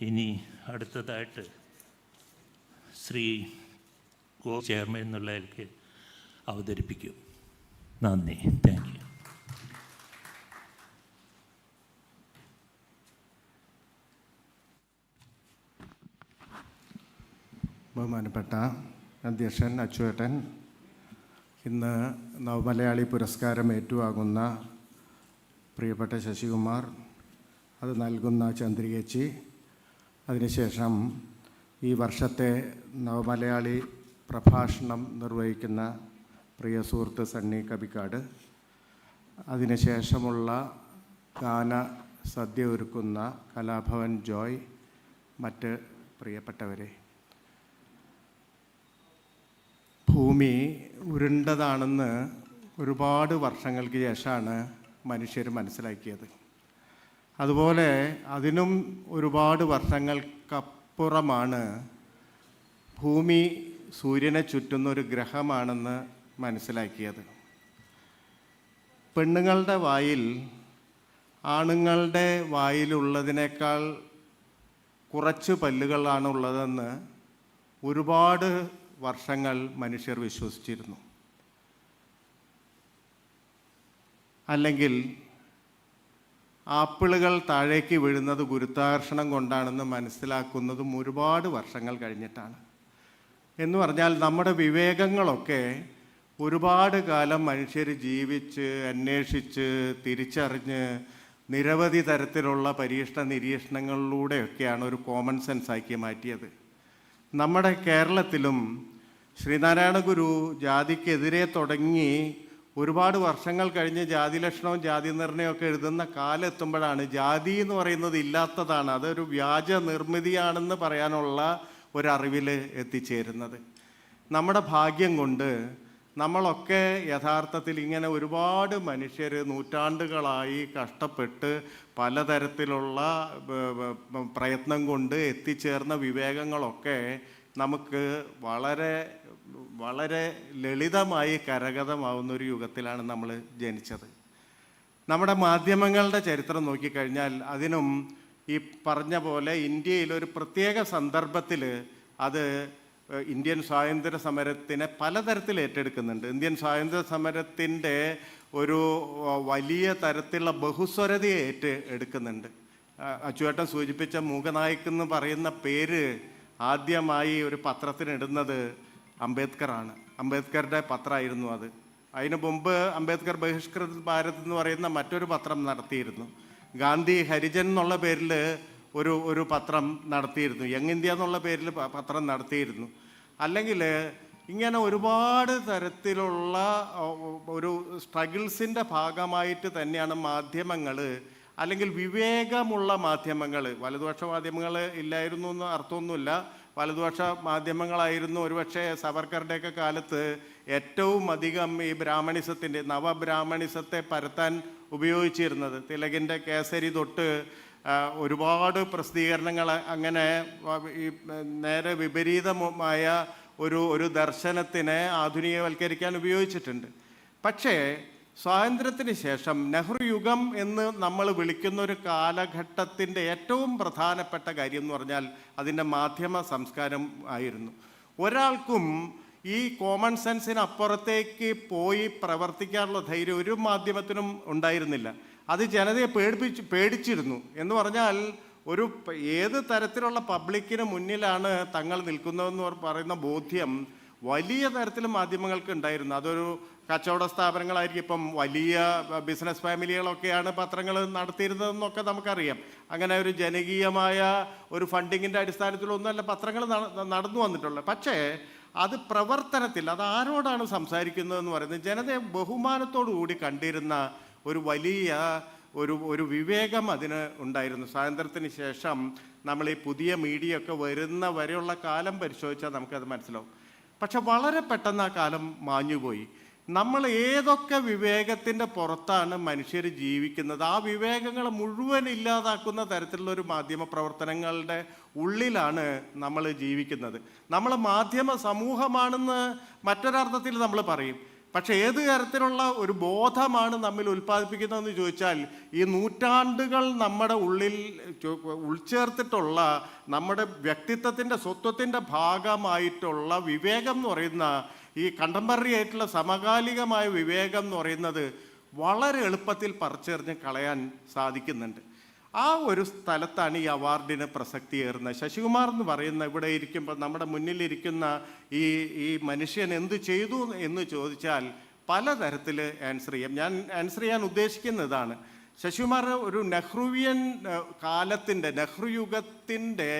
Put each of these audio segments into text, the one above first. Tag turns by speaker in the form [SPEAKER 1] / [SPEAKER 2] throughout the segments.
[SPEAKER 1] ഇനി അടുത്തതായിട്ട് Shri go chairman എന്നുള്ളതിലേക്ക് അവതരിപ്പിക്കും. നന്ദി. താങ്ക് യു
[SPEAKER 2] ബഹുമാനപ്പെട്ട അധ്യക്ഷൻ അച്ചുവേട്ടൻ ഇന്ന് നവമലയാളി പുരസ്കാരം ഏറ്റുവാങ്ങുന്ന പ്രിയപ്പെട്ട ശശികുമാർ അത് നൽകുന്ന ചന്ദ്രികേച്ചി അതിനുശേഷം ഈ വർഷത്തെ നവമലയാളി പ്രഭാഷണം നിർവഹിക്കുന്ന പ്രിയ സുഹൃത്ത് സണ്ണി കബിക്കാട് അതിനുശേഷമുള്ള ഗാന സദ്യ ഒരുക്കുന്ന കലാഭവൻ ജോയ് മറ്റ് പ്രിയപ്പെട്ടവരെ. ഭൂമി ഉരുണ്ടതാണെന്ന് ഒരുപാട് വർഷങ്ങൾക്ക് ശേഷമാണ് മനുഷ്യർ മനസ്സിലാക്കിയത്. അതുപോലെ അതിനും ഒരുപാട് വർഷങ്ങൾക്കപ്പുറമാണ് ഭൂമി സൂര്യനെ ചുറ്റുന്ന ഒരു ഗ്രഹമാണെന്ന് മനസ്സിലാക്കിയത്. പെണ്ണുങ്ങളുടെ വായിൽ ആണുങ്ങളുടെ വായിലുള്ളതിനേക്കാൾ കുറച്ച് പല്ലുകളാണ് ഉള്ളതെന്ന് ഒരുപാട് വർഷങ്ങൾ മനുഷ്യർ വിശ്വസിച്ചിരുന്നു. അല്ലെങ്കിൽ ആപ്പിളുകൾ താഴേക്ക് വീഴുന്നത് ഗുരുത്വാകർഷണം കൊണ്ടാണെന്ന് മനസ്സിലാക്കുന്നതും ഒരുപാട് വർഷങ്ങൾ കഴിഞ്ഞിട്ടാണ്. എന്ന് പറഞ്ഞാൽ നമ്മുടെ വിവേകങ്ങളൊക്കെ ഒരുപാട് കാലം മനുഷ്യർ ജീവിച്ച് അന്വേഷിച്ച് തിരിച്ചറിഞ്ഞ് നിരവധി തരത്തിലുള്ള പരീക്ഷണ നിരീക്ഷണങ്ങളിലൂടെയൊക്കെയാണ് ഒരു കോമൺ സെൻസാക്കി മാറ്റിയത്. നമ്മുടെ കേരളത്തിലും ശ്രീനാരായണ ഗുരു ജാതിക്കെതിരെ തുടങ്ങി ഒരുപാട് വർഷങ്ങൾ കഴിഞ്ഞ് ജാതി ലക്ഷണവും ജാതി നിർണയവും ഒക്കെ എഴുതുന്ന കാലം എത്തുമ്പോഴാണ് ജാതി എന്ന് പറയുന്നത് ഇല്ലാത്തതാണ്. അതൊരു വ്യാജ നിർമ്മിതിയാണെന്ന് പറയാനുള്ള ഒരറിവിൽ എത്തിച്ചേരുന്നത്. നമ്മുടെ ഭാഗ്യം കൊണ്ട് നമ്മളൊക്കെ യഥാർത്ഥത്തിൽ ഇങ്ങനെ ഒരുപാട് മനുഷ്യർ നൂറ്റാണ്ടുകളായി കഷ്ടപ്പെട്ട് പലതരത്തിലുള്ള പ്രയത്നം കൊണ്ട് എത്തിച്ചേർന്ന വിവേകങ്ങളൊക്കെ നമുക്ക് വളരെ വളരെ ലളിതമായി കരഗതമാവുന്ന ഒരു യുഗത്തിലാണ് നമ്മൾ ജനിച്ചത്. നമ്മുടെ മാധ്യമങ്ങളുടെ ചരിത്രം നോക്കിക്കഴിഞ്ഞാൽ അതിനും ഈ പറഞ്ഞ പോലെ ഇന്ത്യയിൽ ഒരു പ്രത്യേക സന്ദർഭത്തിൽ അത് ഇന്ത്യൻ സ്വാതന്ത്ര്യ സമരത്തിനെ പലതരത്തിൽ ഏറ്റെടുക്കുന്നുണ്ട്. ഇന്ത്യൻ സ്വാതന്ത്ര്യ സമരത്തിന്റെ ഒരു വലിയ തരത്തിലുള്ള ബഹുസ്വരതയെ ഏറ്റെടുക്കുന്നുണ്ട്. അച്ചുവേട്ടൻ സൂചിപ്പിച്ച മൂകനായിക്കെന്ന് പറയുന്ന പേര് ആദ്യമായി ഒരു പത്രത്തിനിടുന്നത് അംബേദ്കറാണ്. അംബേദ്കറുടെ പത്രമായിരുന്നു അത്. അതിനു മുമ്പ് അംബേദ്കർ ബഹിഷ്കൃത ഭാരത് എന്ന് പറയുന്ന മറ്റൊരു പത്രം നടത്തിയിരുന്നു. ഗാന്ധി ഹരിജൻ എന്നുള്ള പേരിൽ ഒരു ഒരു പത്രം നടത്തിയിരുന്നു. യങ് ഇന്ത്യ എന്നുള്ള പേരിൽ പത്രം നടത്തിയിരുന്നു. അല്ലെങ്കിൽ ഇങ്ങനെ ഒരുപാട് തരത്തിലുള്ള ഒരു സ്ട്രഗിൾസിന്റെ ഭാഗമായിട്ട് തന്നെയാണ് മാധ്യമങ്ങൾ അല്ലെങ്കിൽ വിവേകമുള്ള മാധ്യമങ്ങൾ വലതുപക്ഷ മാധ്യമങ്ങൾ ഇല്ലായിരുന്നു എന്ന് അർത്ഥമൊന്നുമില്ല. വലതുപക്ഷ മാധ്യമങ്ങളായിരുന്നു ഒരുപക്ഷെ സവർക്കറുടെയൊക്കെ കാലത്ത് ഏറ്റവും അധികം ഈ ബ്രാഹ്മണിസത്തിന്റെ നവബ്രാഹ്മണിസത്തെ പരത്താൻ ഉപയോഗിച്ചിരുന്നത്. തിലകിന്റെ കേസരി തൊട്ട് ഒരുപാട് പ്രസിദ്ധീകരണങ്ങൾ അങ്ങനെ ഈ നേരെ വിപരീതമായ ഒരു ഒരു ദർശനത്തിനെ ആധുനികവൽക്കരിക്കാൻ ഉപയോഗിച്ചിട്ടുണ്ട്. പക്ഷേ സ്വാതന്ത്ര്യത്തിന് ശേഷം നെഹ്റു യുഗം എന്ന് നമ്മൾ വിളിക്കുന്ന ഒരു കാലഘട്ടത്തിന്റെ ഏറ്റവും പ്രധാനപ്പെട്ട കാര്യം എന്ന് പറഞ്ഞാൽ അതിന്റെ മാധ്യമ സംസ്കാരം ആയിരുന്നു. ഒരാൾക്കും ഈ കോമൺ സെൻസിന് അപ്പുറത്തേക്ക് പോയി പ്രവർത്തിക്കാനുള്ള ധൈര്യം ഒരു മാധ്യമത്തിനും ഉണ്ടായിരുന്നില്ല. അത് ജനതയെ പേടിപ്പിച്ച് പേടിച്ചിരുന്നു. എന്ന് പറഞ്ഞാൽ ഒരു ഏത് തരത്തിലുള്ള പബ്ലിക്കിന് മുന്നിലാണ് തങ്ങൾ നിൽക്കുന്നതെന്ന് പറയുന്ന ബോധ്യം വലിയ തരത്തിൽ മാധ്യമങ്ങൾക്ക് ഉണ്ടായിരുന്നു. അതൊരു കച്ചവട സ്ഥാപനങ്ങളായിരിക്കും. ഇപ്പം വലിയ ബിസിനസ് ഫാമിലികളൊക്കെയാണ് പത്രങ്ങൾ നടത്തിയിരുന്നതെന്നൊക്കെ നമുക്കറിയാം. അങ്ങനെ ഒരു ജനകീയമായ ഒരു ഫണ്ടിങ്ങിന്റെ അടിസ്ഥാനത്തിലൊന്നുമല്ല പത്രങ്ങൾ നടന്നു വന്നിട്ടുള്ളത്. പക്ഷേ അത് പ്രവർത്തനത്തിൽ അത് ആരോടാണ് സംസാരിക്കുന്നതെന്ന് പറയുന്നത്? ജനതയെ ബഹുമാനത്തോടു കൂടി കണ്ടിരുന്ന ഒരു വലിയ ഒരു ഒരു വിവേകം അതിന് ഉണ്ടായിരുന്നു. സ്വാതന്ത്ര്യത്തിന് ശേഷം നമ്മൾ ഈ പുതിയ മീഡിയ ഒക്കെ വരുന്ന വരെയുള്ള കാലം പരിശോധിച്ചാൽ നമുക്കത് മനസ്സിലാവും. പക്ഷെ വളരെ പെട്ടെന്ന് ആ കാലം മാഞ്ഞുപോയി. നമ്മൾ ഏതൊക്കെ വിവേകത്തിന്റെ പുറത്താണ് മനുഷ്യർ ജീവിക്കുന്നത് ആ വിവേകങ്ങൾ മുഴുവൻ ഇല്ലാതാക്കുന്ന തരത്തിലുള്ള ഒരു മാധ്യമ പ്രവർത്തനങ്ങളുടെ ഉള്ളിലാണ് നമ്മൾ ജീവിക്കുന്നത്. നമ്മൾ മാധ്യമ സമൂഹമാണെന്ന് മറ്റൊരർത്ഥത്തിൽ നമ്മൾ പറയും. പക്ഷേ ഏത് തരത്തിലുള്ള ഒരു ബോധമാണ് നമ്മിൽ ഉൽപ്പാദിപ്പിക്കുന്നതെന്ന് ചോദിച്ചാൽ ഈ നൂറ്റാണ്ടുകൾ നമ്മുടെ ഉള്ളിൽ ഉൾച്ചേർത്തിട്ടുള്ള നമ്മുടെ വ്യക്തിത്വത്തിന്റെ സ്വത്വത്തിന്റെ ഭാഗമായിട്ടുള്ള വിവേകം എന്ന് പറയുന്ന ഈ കണ്ടംപററി ആയിട്ടുള്ള സമകാലികമായ വിവേകം എന്ന് പറയുന്നത് വളരെ എളുപ്പത്തിൽ പറിച്ചെറിഞ്ഞ് കളയാൻ സാധിക്കുന്നുണ്ട്. ആ ഒരു സ്ഥലത്താണ് ഈ അവാർഡിന് പ്രസക്തിയേറുന്നത് ശശികുമാർ എന്ന് പറയുന്ന ഇവിടെ ഇരിക്കുമ്പോൾ നമ്മുടെ മുന്നിലിരിക്കുന്ന ഈ ഈ മനുഷ്യൻ എന്ത് ചെയ്തു എന്ന് ചോദിച്ചാൽ പലതരത്തിൽ ആൻസർ ചെയ്യാം. ഞാൻ ആൻസർ ചെയ്യാൻ ഉദ്ദേശിക്കുന്നതാണ്. ശശികുമാർ ഒരു നെഹ്റുവിയൻ കാലത്തിന്റെ നെഹ്റു യുഗത്തിന്റെ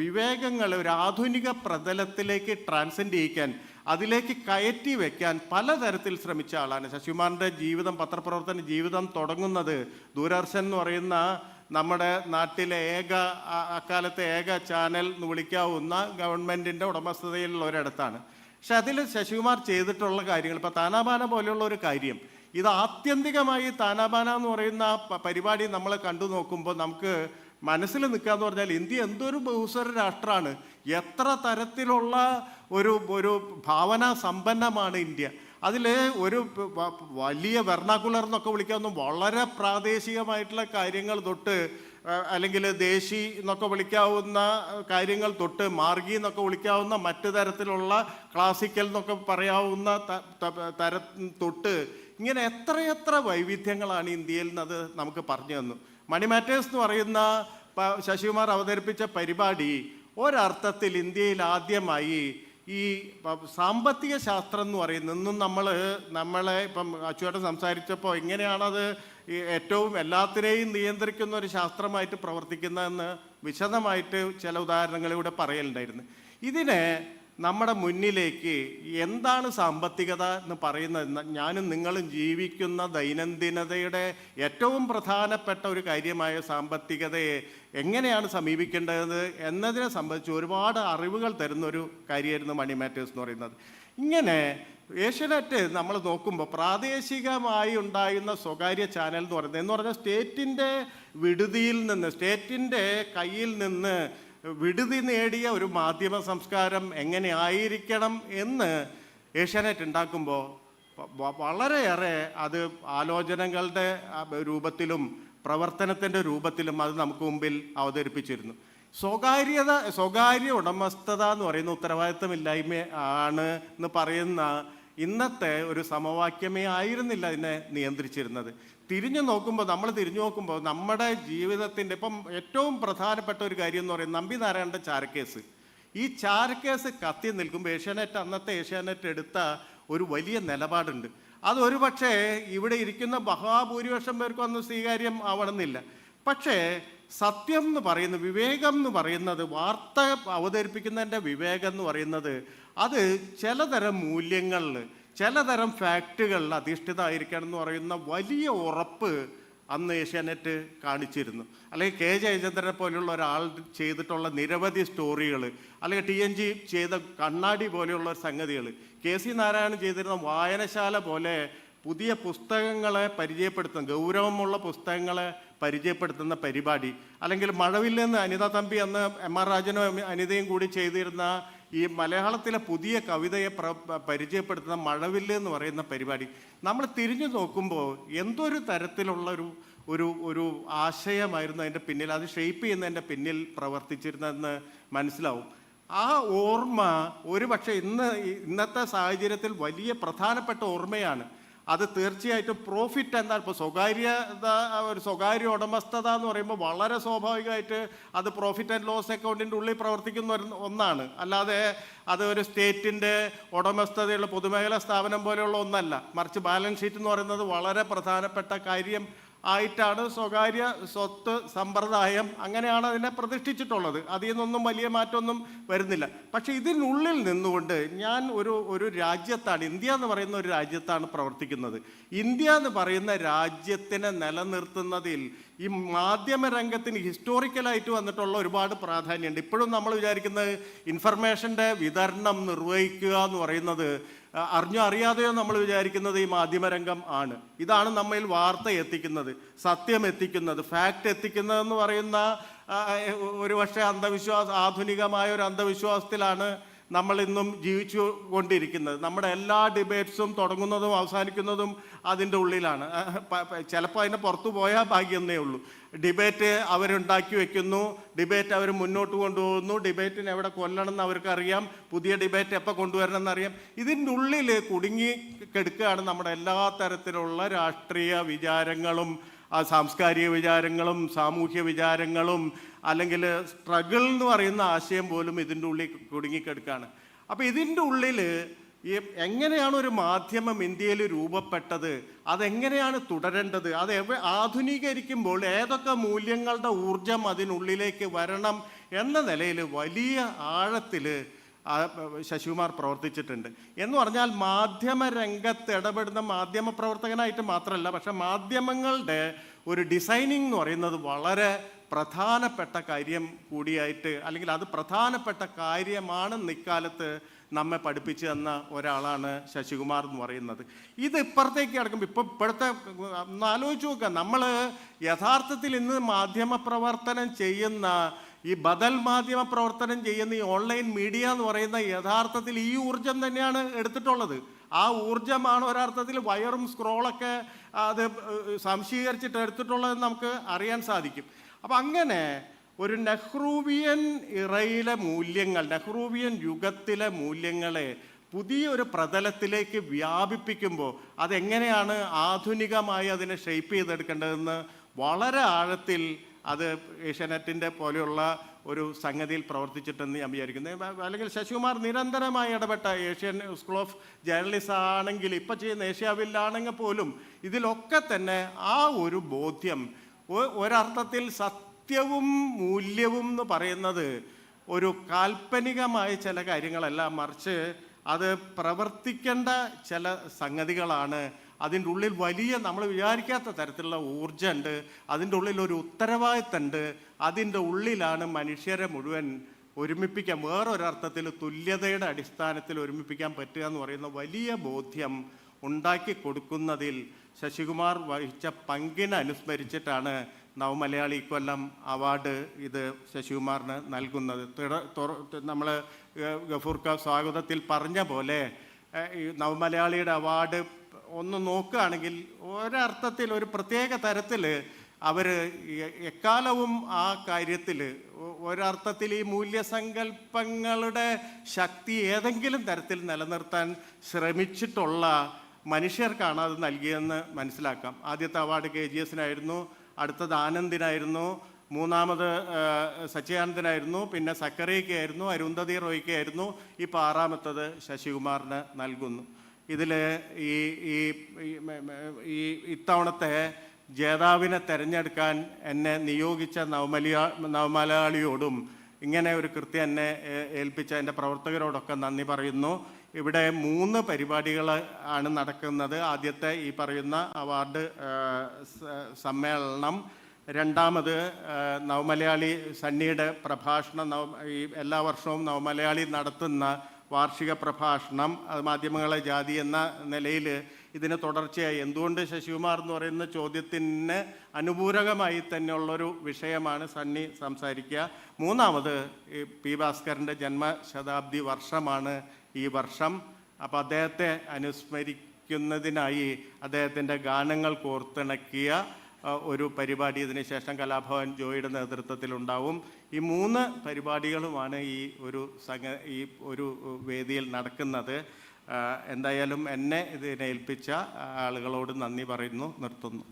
[SPEAKER 2] വിവേകങ്ങളെ ഒരു ആധുനിക പ്രതലത്തിലേക്ക് ട്രാൻസെൻഡ് ചെയ്യിക്കാൻ അതിലേക്ക് കയറ്റി വെക്കാൻ പലതരത്തിൽ ശ്രമിച്ച ആളാണ് ശശികുമാറിന്റെ ജീവിതം പത്രപ്രവർത്തന ജീവിതം തുടങ്ങുന്നത് ദൂരദർശൻ എന്ന് പറയുന്ന നമ്മുടെ നാട്ടിലെ ഏക അക്കാലത്തെ ഏക ചാനൽ എന്ന് വിളിക്കാവുന്ന ഗവൺമെന്റിന്റെ ഉടമസ്ഥതയിലുള്ള ഒരിടത്താണ്. പക്ഷെ അതിൽ ശശികുമാർ ചെയ്തിട്ടുള്ള കാര്യങ്ങൾ ഇപ്പോൾ താനാബാന പോലെയുള്ള ഒരു കാര്യം ഇത് ആത്യന്തികമായി താനാബാന എന്ന് പറയുന്ന പരിപാടി നമ്മൾ കണ്ടു നോക്കുമ്പോൾ നമുക്ക് മനസ്സിൽ നിൽക്കാന്ന് പറഞ്ഞാൽ ഇന്ത്യ എന്തൊരു ബഹുസ്വര രാഷ്ട്രമാണ് എത്ര തരത്തിലുള്ള ഒരു ഒരു ഭാവന സമ്പന്നമാണ് ഇന്ത്യ. അതിൽ ഒരു വലിയ വെർണാക്കുലർ എന്നൊക്കെ വിളിക്കാവുന്ന വളരെ പ്രാദേശികമായിട്ടുള്ള കാര്യങ്ങൾ തൊട്ട് അല്ലെങ്കിൽ ദേശി എന്നൊക്കെ വിളിക്കാവുന്ന കാര്യങ്ങൾ തൊട്ട് മാർഗി എന്നൊക്കെ വിളിക്കാവുന്ന മറ്റു തരത്തിലുള്ള ക്ലാസിക്കൽ എന്നൊക്കെ പറയാവുന്ന തര തൊട്ട് ഇങ്ങനെ എത്രയെത്ര വൈവിധ്യങ്ങളാണ് ഇന്ത്യയിൽ നിന്ന് അത് നമുക്ക് പറഞ്ഞു തന്നു. മണി മാറ്റേഴ്സ് എന്ന് പറയുന്ന ശശികുമാർ അവതരിപ്പിച്ച പരിപാടി ഒരർത്ഥത്തിൽ ഇന്ത്യയിൽ ആദ്യമായി ഈ സാമ്പത്തിക ശാസ്ത്രം എന്ന് പറയുന്നത് ഇന്നും നമ്മൾ നമ്മളെ ഇപ്പം അച്ചുവേട്ടൻ സംസാരിച്ചപ്പോൾ എങ്ങനെയാണത് ഏറ്റവും എല്ലാത്തിനെയും നിയന്ത്രിക്കുന്ന ഒരു ശാസ്ത്രമായിട്ട് പ്രവർത്തിക്കുന്നതെന്ന് വിശദമായിട്ട് ചില ഉദാഹരണങ്ങളിലൂടെ പറയലുണ്ടായിരുന്നു. ഇതിനെ നമ്മുടെ മുന്നിലേക്ക് എന്താണ് സാമ്പത്തികത എന്ന് പറയുന്നത് ഞാനും നിങ്ങളും ജീവിക്കുന്ന ദൈനംദിനതയുടെ ഏറ്റവും പ്രധാനപ്പെട്ട ഒരു കാര്യമായ സാമ്പത്തികതയെ എങ്ങനെയാണ് സമീപിക്കേണ്ടത് എന്നതിനെ സംബന്ധിച്ച് ഒരുപാട് അറിവുകൾ തരുന്ന ഒരു കാര്യമായിരുന്നു മണി മാറ്റേഴ്സ് എന്ന് പറയുന്നത്. ഇങ്ങനെ ഏഷ്യനെറ്റ് നമ്മൾ നോക്കുമ്പോൾ പ്രാദേശികമായി ഉണ്ടായിരുന്ന സ്വകാര്യ ചാനൽ എന്ന് പറയുന്നത് എന്ന് പറഞ്ഞാൽ സ്റ്റേറ്റിന്റെ വിടുതിയിൽ നിന്ന് സ്റ്റേറ്റിന്റെ കയ്യിൽ നിന്ന് വിടുതി നേടിയ ഒരു മാധ്യമ സംസ്കാരം എങ്ങനെയായിരിക്കണം എന്ന് ഏഷ്യാനെറ്റ് ഉണ്ടാക്കുമ്പോൾ വളരെയേറെ അത് ആലോചനകളുടെ രൂപത്തിലും പ്രവർത്തനത്തിന്റെ രൂപത്തിലും അത് നമുക്ക് മുമ്പിൽ അവതരിപ്പിച്ചിരുന്നു. സ്വകാര്യത സ്വകാര്യ ഉടമസ്ഥത എന്ന് പറയുന്ന ഉത്തരവാദിത്തമില്ലായ്മ ആണ് എന്ന് പറയുന്ന ഇന്നത്തെ ഒരു സമവാക്യമേ ആയിരുന്നില്ല അതിനെ നിയന്ത്രിച്ചിരുന്നത്. തിരിഞ്ഞു നോക്കുമ്പോൾ നമ്മൾ തിരിഞ്ഞു നോക്കുമ്പോൾ നമ്മുടെ ജീവിതത്തിന്റെ ഇപ്പം ഏറ്റവും പ്രധാനപ്പെട്ട ഒരു കാര്യം എന്ന് പറയുന്നത് നമ്പി നാരായണന്റെ ചാരക്കേസ്. ഈ ചാരക്കേസ് കത്തി നിൽക്കുമ്പോൾ ഏഷ്യാനെറ്റ് അന്നത്തെ ഏഷ്യാനെറ്റ് എടുത്ത ഒരു വലിയ നിലപാടുണ്ട്. അത് ഒരു പക്ഷേ ഇവിടെ ഇരിക്കുന്ന മഹാഭൂരിപക്ഷം പേർക്കും അന്ന് സ്വീകാര്യം ആവണമെന്നില്ല. പക്ഷേ സത്യം എന്ന് പറയുന്നത് വിവേകം എന്ന് പറയുന്നത് വാർത്ത അവതരിപ്പിക്കുന്നതിന്റെ വിവേകം എന്ന് പറയുന്നത് അത് ചിലതരം മൂല്യങ്ങളിൽ ചിലതരം ഫാക്റ്റുകളിൽ അധിഷ്ഠിതമായിരിക്കണം എന്ന് പറയുന്ന വലിയ ഉറപ്പ് അന്ന് ഏഷ്യാനെറ്റ് കാണിച്ചിരുന്നു. അല്ലെങ്കിൽ കെ ജയചന്ദ്രനെ പോലെയുള്ള ഒരാൾ ചെയ്തിട്ടുള്ള നിരവധി സ്റ്റോറികൾ അല്ലെങ്കിൽ ടി എൻ ജി ചെയ്ത കണ്ണാടി പോലെയുള്ള സംഗതികൾ. കെ സി നാരായണൻ ചെയ്തിരുന്ന വായനശാല പോലെ പുതിയ പുസ്തകങ്ങളെ പരിചയപ്പെടുത്തുന്ന ഗൗരവമുള്ള പുസ്തകങ്ങളെ പരിചയപ്പെടുത്തുന്ന പരിപാടി. അല്ലെങ്കിൽ മഴവില്ലെന്ന് അനിത തമ്പി അന്ന് എം ആർ രാജനും അനിതയും കൂടി ചെയ്തിരുന്ന ഈ മലയാളത്തിലെ പുതിയ കവിതയെ പ്ര പരിചയപ്പെടുത്തുന്ന മഴവില്ല് എന്ന് പറയുന്ന പരിപാടി നമ്മൾ തിരിഞ്ഞു നോക്കുമ്പോൾ എന്തൊരു തരത്തിലുള്ള ഒരു ഒരു ഒരു ആശയമായിരുന്നു അതിന്റെ പിന്നിൽ അത് ഷെയ്പ്പ് ചെയ്യുന്നതിന്റെ പിന്നിൽ പ്രവർത്തിച്ചിരുന്നതെന്ന് മനസ്സിലാവും. ആ ഓർമ്മ ഒരു പക്ഷേ ഇന്ന് ഇന്നത്തെ സാഹചര്യത്തിൽ വലിയ പ്രധാനപ്പെട്ട ഓർമ്മയാണ്. അത് തീർച്ചയായിട്ടും പ്രോഫിറ്റ് എന്താണ് ഇപ്പോൾ സ്വകാര്യത ഒരു സ്വകാര്യ ഉടമസ്ഥത എന്ന് പറയുമ്പോൾ വളരെ സ്വാഭാവികമായിട്ട് അത് പ്രോഫിറ്റ് ആൻഡ് ലോസ് അക്കൗണ്ടിന്റെ ഉള്ളിൽ പ്രവർത്തിക്കുന്ന ഒന്നാണ്. അല്ലാതെ അത് ഒരു സ്റ്റേറ്റിന്റെ ഉടമസ്ഥതയുള്ള പൊതുമേഖലാ സ്ഥാപനം പോലെയുള്ള ഒന്നല്ല. മറിച്ച് ബാലൻസ് ഷീറ്റ് എന്ന് പറയുന്നത് വളരെ പ്രധാനപ്പെട്ട കാര്യം ആയിട്ടാണ് സ്വകാര്യ സ്വത്ത് സമ്പ്രദായം അങ്ങനെയാണ് അതിനെ പ്രതിഷ്ഠിച്ചിട്ടുള്ളത്. അതിൽ നിന്നൊന്നും വലിയ മാറ്റമൊന്നും വരുന്നില്ല. പക്ഷേ ഇതിനുള്ളിൽ നിന്നുകൊണ്ട് ഞാൻ ഒരു ഒരു രാജ്യത്താണ് ഇന്ത്യ എന്ന് പറയുന്ന ഒരു രാജ്യത്താണ് പ്രവർത്തിക്കുന്നത്. ഇന്ത്യ എന്ന് പറയുന്ന രാജ്യത്തിനെ നിലനിർത്തുന്നതിൽ ഈ മാധ്യമ രംഗത്തിന് ഹിസ്റ്റോറിക്കലായിട്ട് വന്നിട്ടുള്ള ഒരുപാട് പ്രാധാന്യമുണ്ട്. ഇപ്പോഴും നമ്മൾ വിചാരിക്കുന്നത് ഇൻഫർമേഷന്റെ വിതരണം നിർവഹിക്കുക എന്ന് പറയുന്നത് അറിഞ്ഞോ അറിയാതെയോ നമ്മൾ വിചാരിക്കുന്നത് ഈ മാധ്യമരംഗം ആണ്. ഇതാണ് നമ്മയിൽ വാർത്ത എത്തിക്കുന്നത് സത്യം എത്തിക്കുന്നത് ഫാക്റ്റ് എത്തിക്കുന്നതെന്ന് പറയുന്ന ഒരു പക്ഷേ അന്ധവിശ്വാസ ആധുനികമായ ഒരു അന്ധവിശ്വാസത്തിലാണ് നമ്മൾ ഇന്നും ജീവിച്ചു കൊണ്ടിരിക്കുന്നത്. നമ്മുടെ എല്ലാ ഡിബേറ്റ്സും തുടങ്ങുന്നതും അവസാനിക്കുന്നതും അതിന്റെ ഉള്ളിലാണ്. ചിലപ്പോൾ അതിന്റെ പുറത്തു പോയാൽ ഭാഗ്യമേ ഉള്ളൂ. ഡിബേറ്റ് അവരുണ്ടാക്കി വെക്കുന്നു. ഡിബേറ്റ് അവർ മുന്നോട്ട് കൊണ്ടുപോകുന്നു. ഡിബേറ്റിന് എവിടെ കൊല്ലണം എന്ന് അവർക്കറിയാം. പുതിയ ഡിബേറ്റ് എപ്പോൾ കൊണ്ടുവരണം എന്നറിയാം ഇതിന്റെ ഉള്ളിൽ കുടുങ്ങി കെടുക്കുകയാണ് നമ്മുടെ എല്ലാ തരത്തിലുള്ള രാഷ്ട്രീയ വിചാരങ്ങളും ആ സാംസ്കാരിക വിചാരങ്ങളും സാമൂഹ്യ വിചാരങ്ങളും അല്ലെങ്കിൽ സ്ട്രഗിൾ എന്ന് പറയുന്ന ആശയം പോലും ഇതിന്റെ ഉള്ളിൽ കുടുങ്ങിക്കെടുക്കുകയാണ് അപ്പോൾ ഇതിന്റെ ഉള്ളിൽ എങ്ങനെയാണ് ഒരു മാധ്യമം ഇന്ത്യയിൽ രൂപപ്പെട്ടത്? അതെങ്ങനെയാണ് തുടരേണ്ടത്? അത് ആധുനികരിക്കുമ്പോൾ ഏതൊക്കെ മൂല്യങ്ങളുടെ ഊർജം അതിനുള്ളിലേക്ക് വരണം എന്ന നിലയിൽ വലിയ ആഴത്തിൽ ശശികുമാർ പ്രവർത്തിച്ചിട്ടുണ്ട്. എന്ന് പറഞ്ഞാൽ മാധ്യമ രംഗത്ത് ഇടപെടുന്ന മാധ്യമ പ്രവർത്തകനായിട്ട് മാത്രമല്ല പക്ഷെ മാധ്യമങ്ങളുടെ ഒരു ഡിസൈനിങ് എന്ന് പറയുന്നത് വളരെ പ്രധാനപ്പെട്ട കാര്യം കൂടിയായിട്ട് അല്ലെങ്കിൽ അത് പ്രധാനപ്പെട്ട കാര്യമാണെന്ന് ഇക്കാലത്ത് നമ്മെ പഠിപ്പിച്ചു തന്ന ഒരാളാണ് ശശികുമാർ എന്ന് പറയുന്നത്. ഇത് ഇപ്പുറത്തേക്ക് കിടക്കുമ്പോൾ ഇപ്പം ഇപ്പോഴത്തെ ഒന്ന് ആലോചിച്ച് നോക്കുക. നമ്മൾ യഥാർത്ഥത്തിൽ ഇന്ന് മാധ്യമ പ്രവർത്തനം ചെയ്യുന്ന ഈ ബദൽ മാധ്യമ പ്രവർത്തനം ചെയ്യുന്ന ഈ ഓൺലൈൻ മീഡിയ എന്ന് പറയുന്ന യഥാർത്ഥത്തിൽ ഈ ഊർജം തന്നെയാണ് എടുത്തിട്ടുള്ളത്. ആ ഊർജമാണ് ഒരർത്ഥത്തിൽ വയറും സ്ക്രോളൊക്കെ അത് സംശീകരിച്ചിട്ട് എടുത്തിട്ടുള്ളതെന്ന് നമുക്ക് അറിയാൻ സാധിക്കും. അപ്പം അങ്ങനെ ഒരു നെഹ്റൂവിയൻ ഇറയിലെ മൂല്യങ്ങൾ നെഹ്റൂവിയൻ യുഗത്തിലെ മൂല്യങ്ങളെ പുതിയൊരു പ്രതലത്തിലേക്ക് വ്യാപിപ്പിക്കുമ്പോൾ അതെങ്ങനെയാണ് ആധുനികമായി അതിനെ ഷെയ്പ്പ് ചെയ്തെടുക്കേണ്ടതെന്ന് വളരെ ആഴത്തിൽ അത് ഏഷ്യാനെറ്റിന്റെ പോലെയുള്ള ഒരു സംഗതിയിൽ പ്രവർത്തിച്ചിട്ടെന്ന് ഞാൻ വിചാരിക്കുന്നത് അല്ലെങ്കിൽ ശശികുമാർ നിരന്തരമായി ഇടപെട്ട ഏഷ്യൻ സ്കൂൾ ഓഫ് ജേർണലിസ്റ്റ് ആണെങ്കിൽ ഇപ്പം ചെയ്യുന്ന ഏഷ്യാവിലാണെങ്കിൽ പോലും ഇതിലൊക്കെ തന്നെ ആ ഒരു ബോധ്യം ഒരർത്ഥത്തിൽ ഒരർത്ഥത്തിൽ സത്യവും മൂല്യവും എന്ന് പറയുന്നത് ഒരു കാൽപ്പനികമായ ചില കാര്യങ്ങളല്ല. മറിച്ച് അത് പ്രവർത്തിക്കേണ്ട ചില സംഗതികളാണ്. അതിന്റെ ഉള്ളിൽ വലിയ നമ്മൾ വിചാരിക്കാത്ത തരത്തിലുള്ള ഊർജമുണ്ട്. അതിന്റെ ഉള്ളിൽ ഒരു ഉത്തരവാദിത്തമുണ്ട്. അതിന്റെ ഉള്ളിലാണ് മനുഷ്യരെ മുഴുവൻ ഒരുമിപ്പിക്കാൻ വേറൊരർത്ഥത്തിൽ തുല്യതയുടെ അടിസ്ഥാനത്തിൽ ഒരുമിപ്പിക്കാൻ പറ്റുക എന്ന് പറയുന്ന വലിയ ബോധ്യം ഉണ്ടാക്കി കൊടുക്കുന്നതിൽ ശശികുമാർ വഹിച്ച പങ്കിനെ അനുസ്മരിച്ചിട്ടാണ് നവമലയാളി കൊല്ലം അവാർഡ് ഇത് ശശികുമാറിന് നൽകുന്നത്. നമ്മൾ ഗഫൂർക്ക സ്വാഗതത്തിൽ പറഞ്ഞ പോലെ നവമലയാളിയുടെ അവാർഡ് ഒന്ന് നോക്കുകയാണെങ്കിൽ ഒരർത്ഥത്തിൽ ഒരു പ്രത്യേക തരത്തിൽ അവർ എക്കാലവും ആ കാര്യത്തിൽ ഒരർത്ഥത്തിൽ ഈ മൂല്യസങ്കല്പങ്ങളുടെ ശക്തി ഏതെങ്കിലും തരത്തിൽ നിലനിർത്താൻ ശ്രമിച്ചിട്ടുള്ള മനുഷ്യർക്കാണ് അത് നൽകിയതെന്ന് മനസ്സിലാക്കാം. ആദ്യത്തെ അവാർഡ് കെ ജി എസിനായിരുന്നു. അടുത്തത് ആനന്ദിനായിരുന്നു. മൂന്നാമത് സച്ചിദാനന്ദനായിരുന്നു. പിന്നെ സക്കറിയയ്ക്കായിരുന്നു അരുന്ധതി റോയ്ക്കായിരുന്നു. ഇപ്പോൾ ആറാമത്തത് ശശികുമാറിന് നൽകുന്നു. ഇതിൽ ഈ ഈ ഈ ഇത്തവണത്തെ ജേതാവിനെ തിരഞ്ഞെടുക്കാൻ എന്നെ നിയോഗിച്ച നവമലയാ നവമലയാളിയോടും ഇങ്ങനെ ഒരു കൃത്യം എന്നെ ഏൽപ്പിച്ച എന്റെ പ്രവർത്തകരോടൊക്കെ നന്ദി പറയുന്നു. ഇവിടെ മൂന്ന് പരിപാടികൾ ആണ് നടക്കുന്നത്. ആദ്യത്തെ ഈ പറയുന്ന അവാർഡ് സമ്മേളനം. രണ്ടാമത് നവമലയാളി സണ്ണിയുടെ പ്രഭാഷണം. നവ ഈ എല്ലാ വർഷവും നവമലയാളി നടത്തുന്ന വാർഷിക പ്രഭാഷണം. അത് മാധ്യമങ്ങളെ ജാതി എന്ന നിലയിൽ ഇതിന് തുടർച്ചയായി. എന്തുകൊണ്ട് ശശികുമാർ എന്ന് പറയുന്ന ചോദ്യത്തിന് അനുപൂരകമായി തന്നെയുള്ളൊരു വിഷയമാണ് സണ്ണി സംസാരിക്കുക. മൂന്നാമത് ഈ പി ഭാസ്കറിന്റെ ജന്മശതാബ്ദി വർഷമാണ് ഈ വർഷം. അപ്പോൾ അദ്ദേഹത്തെ അനുസ്മരിക്കുന്നതിനായി അദ്ദേഹത്തിന്റെ ഗാനങ്ങൾ കോർത്തിണക്കിയ ഒരു പരിപാടി ഇതിന് ശേഷം കലാഭവൻ ജോയിയുടെ നേതൃത്വത്തിലുണ്ടാവും ഈ മൂന്ന് പരിപാടികളുമാണ് ഈ ഒരു സംഗ ഈ ഒരു വേദിയിൽ നടക്കുന്നത്. എന്തായാലും എന്നെ ഇതിനെ ഏൽപ്പിച്ച ആളുകളോട് നന്ദി പറയുന്നു നിർത്തുന്നു.